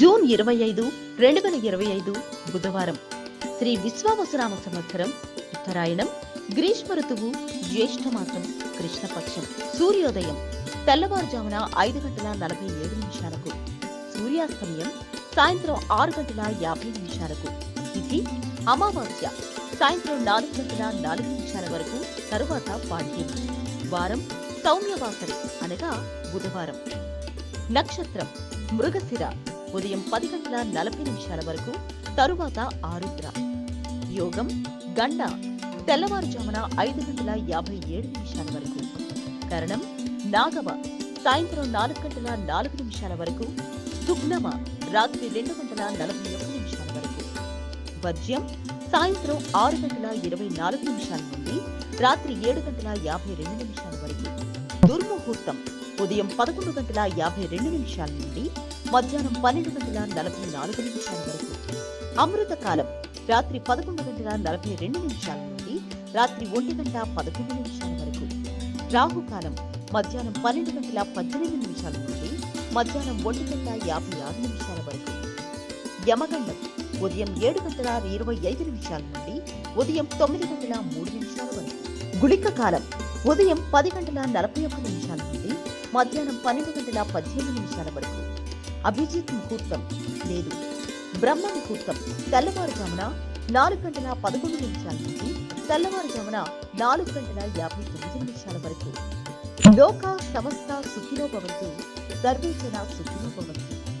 June ఇరవై ఐదు రెండు వేల ఇరవై ఐదు బుధవారం. శ్రీ విశ్వావసునామ సంవత్సరం ఉత్తరాయణం గ్రీష్మ ఋతువు జ్యేష్ఠమాసం కృష్ణపక్షం సూర్యోదయం తెల్లవారుజామున ఐదు గంటల నలభై ఏడు నిమిషాలకు సూర్యాస్తమయం సాయంత్రం ఆరు గంటల యాభై నిమిషాలకు. ఇది అమావాస్య సాయంత్రం నాలుగు గంటల నాలుగు నిమిషాల వరకు తరువాత పాడ్యం. వారం సౌమ్యవాసరి అనగా బుధవారం. నక్షత్రం మృగశిర. ఉదయం పది గంటల నలభై నిమిషాల వరకు తరువాత ఆరుద్ర. యోగం గండ తెల్లవారుజామున ఐదు గంటల యాభై ఏడు నిమిషాల వరకు. కరణం నాగవ సాయంత్రం నాలుగు గంటల నాలుగు నిమిషాల వరకు సుగ్నమ రాత్రి రెండు గంటల నలభై ఒక్క నిమిషాల వరకు. వర్జ్యం సాయంత్రం ఆరు గంటల ఇరవై నాలుగు నిమిషాల నుండి రాత్రి ఏడు గంటల యాభై రెండు నిమిషాల వరకు. దుర్ముహూర్తం ఉదయం పదకొండు గంటల యాభై రెండు నిమిషాల నుండి మధ్యాహ్నం పన్నెండు గంటల నలభై నాలుగు నిమిషాల వరకు. అమృత కాలం రాత్రి పదకొండు గంటల నలభై రెండు నిమిషాల నుండి రాత్రి ఒంటి గంట పదకొండు నిమిషాల వరకు. రాహుకాలం మధ్యాహ్నం పన్నెండు గంటల పద్దెనిమిది నిమిషాల నుండి మధ్యాహ్నం ఒంటి గంట యాభై ఆరు నిమిషాల వరకు. యమగండం ఉదయం ఏడు గంటల ఇరవై ఐదు నిమిషాల నుండి ఉదయం తొమ్మిది గంటల మూడు నిమిషాల వరకు. గుళిక కాలం ఉదయం పది గంటల నలభై ఒక్క నిమిషాల నుండి మధ్యాహ్నం పన్నెండు గంటల పద్దెనిమిది నిమిషాల వరకు. అభిజిత్ ముహూర్తం లేదు. బ్రహ్మ ముహూర్తం తెల్లవారుజామున నాలుగు గంటల పదకొండు నిమిషాల నుంచి తెల్లవారుజామున నాలుగు గంటల యాభై తొమ్మిది నిమిషాల వరకు. లోక సమస్త సుఖినో భవంతు. సర్వే జన సుఖినో భవంతు.